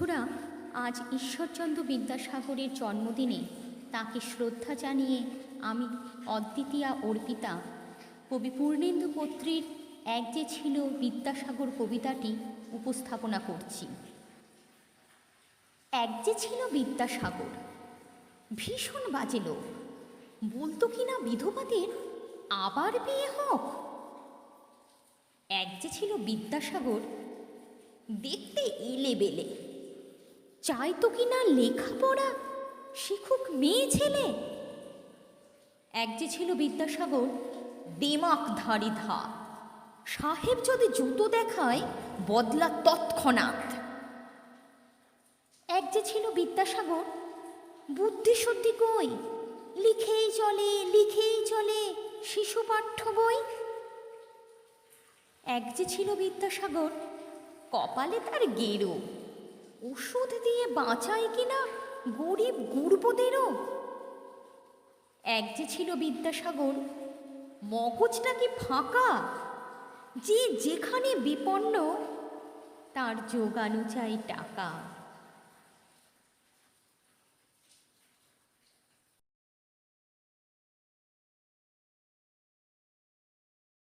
বন্ধুরা, আজ ঈশ্বরচন্দ্র বিদ্যাসাগরের জন্মদিনে তাকে শ্রদ্ধা জানিয়ে আমি অদ্বিতীয়া অর্পিতা। কবি পূর্ণেন্দু পত্রীর এক যে ছিল বিদ্যাসাগর কবিতাটি উপস্থাপনা করছি। এক যে ছিল বিদ্যাসাগর, ভীষণ বাজে লোক। বলতো কিনা বিধবাদের, আবার বিয়ে হোক? এক যে ছিল বিদ্যাসাগর, দেখতে এলে বেলে চাইতো কিনা লেখাপড়া? শিখুক মেয়ে ছেলে। এক যে ছিল বিদ্যাসাগর, দেমাক ধারি ধা সাহেব যদি জুতো দেখায়, বদলা তৎক্ষণাৎ। এক যে ছিল বিদ্যাসাগর, বুদ্ধি সত্যি কই? লিখেই চলে লিখেই চলে, শিশু পাঠ্য বই। এক যে ছিল বিদ্যাসাগর, কপালে তার গেরো। ওষুধ দিয়ে বাঁচায় কিনা গরিব গুর্বদেরও? এক যে ছিল বিদ্যাসাগর, মগজটা কি ফাঁকা? যে যেখানে বিপন্ন, তার যোগানো চাই টাকা।